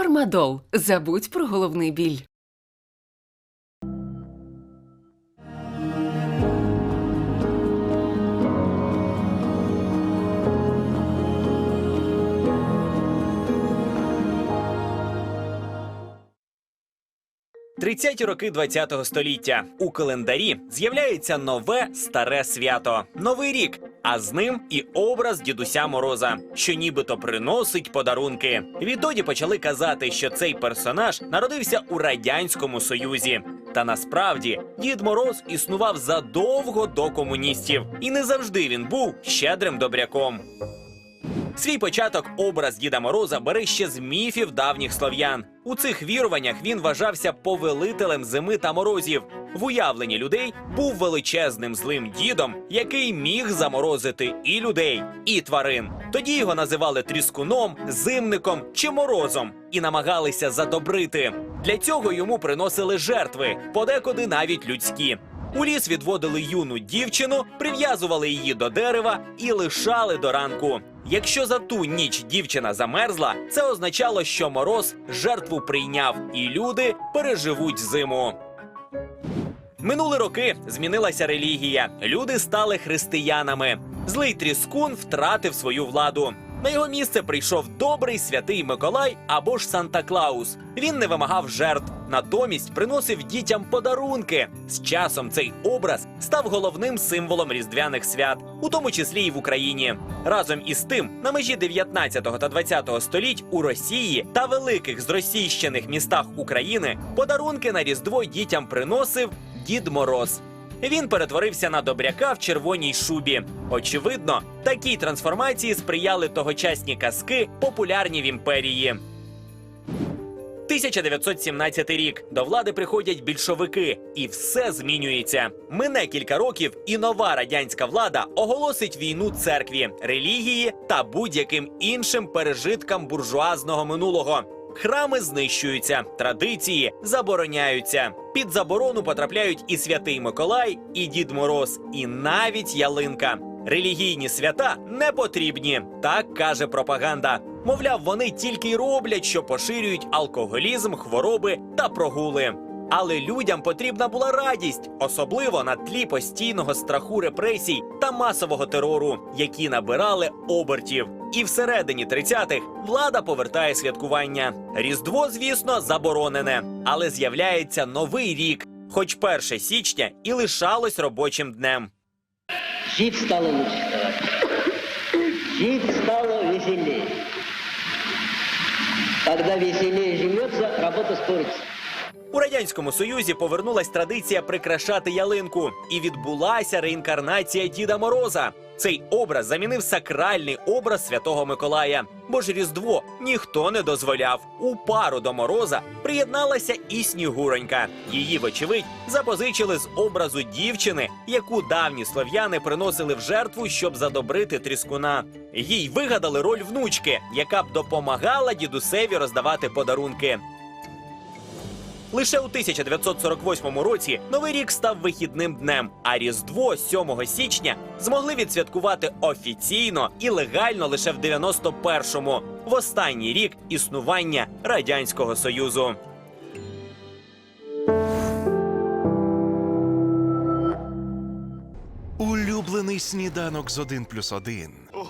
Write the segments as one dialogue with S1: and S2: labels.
S1: Фармадол. Забудь про головний біль.
S2: Тридцяті роки ХХ століття у календарі з'являється нове старе свято, новий рік. А з ним і образ дідуся Мороза, що нібито приносить подарунки. Відтоді почали казати, що цей персонаж народився у радянському союзі. Та насправді дід Мороз існував задовго до комуністів, і не завжди він був щедрим добряком. Свій початок образ Діда Мороза бере ще з міфів давніх слов'ян. У цих віруваннях він вважався повелителем зими та морозів. В уявленні людей був величезним злим дідом, який міг заморозити і людей, і тварин. Тоді його називали тріскуном, зимником чи морозом і намагалися задобрити. Для цього йому приносили жертви, подекуди навіть людські. У ліс відводили юну дівчину, прив'язували її до дерева і лишали до ранку. Якщо за ту ніч дівчина замерзла, це означало, що мороз жертву прийняв, і люди переживуть зиму. Минули роки змінилася релігія. Люди стали християнами. Злий тріскун втратив свою владу. На його місце прийшов добрий святий Миколай або ж Санта Клаус. Він не вимагав жертв, натомість приносив дітям подарунки. З часом цей образ став головним символом різдвяних свят, у тому числі і в Україні. Разом із тим, на межі 19 та 20 століть у Росії та великих зросійщених містах України подарунки на Різдво дітям приносив Дід Мороз. Він перетворився на добряка в червоній шубі. Очевидно, такій трансформації сприяли тогочасні казки, популярні в імперії. 1917 рік до влади приходять більшовики, і все змінюється. Мине кілька років, і нова радянська влада оголосить війну церкві, релігії та будь-яким іншим пережиткам буржуазного минулого. Храми знищуються, традиції забороняються. Під заборону потрапляють і святий Миколай, і Дід Мороз, і навіть ялинка. Релігійні свята не потрібні, так каже пропаганда. Мовляв, вони тільки й роблять, що поширюють алкоголізм, хвороби та прогули. Але людям потрібна була радість, особливо на тлі постійного страху репресій та масового терору, які набирали обертів. І всередині 30-х влада повертає святкування. Різдво, звісно, заборонене, але з'являється новий рік, хоч 1 січня і лишалось робочим днем.
S3: Жить стало лучше. Жить стало веселее. Когда веселее живется, работа спорится.
S2: У радянському союзі повернулась традиція прикрашати ялинку, і відбулася реінкарнація Діда Мороза. Цей образ замінив сакральний образ Святого Миколая. Бо ж Різдво ніхто не дозволяв. У пару до Мороза приєдналася і Снігуронька. Її, вочевидь, запозичили з образу дівчини, яку давні слов'яни приносили в жертву, щоб задобрити тріскуна. Їй вигадали роль внучки, яка б допомагала дідусеві роздавати подарунки. Лише у 1948 році новий рік став вихідним днем, а Різдво 7 січня змогли відсвяткувати офіційно і легально лише в 91-му, в останній рік існування радянського союзу.
S4: Улюблений сніданок з 1 плюс 1.
S5: О,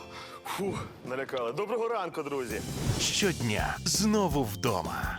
S5: фу, налякали. Доброго ранку, друзі.
S4: Щодня знову вдома.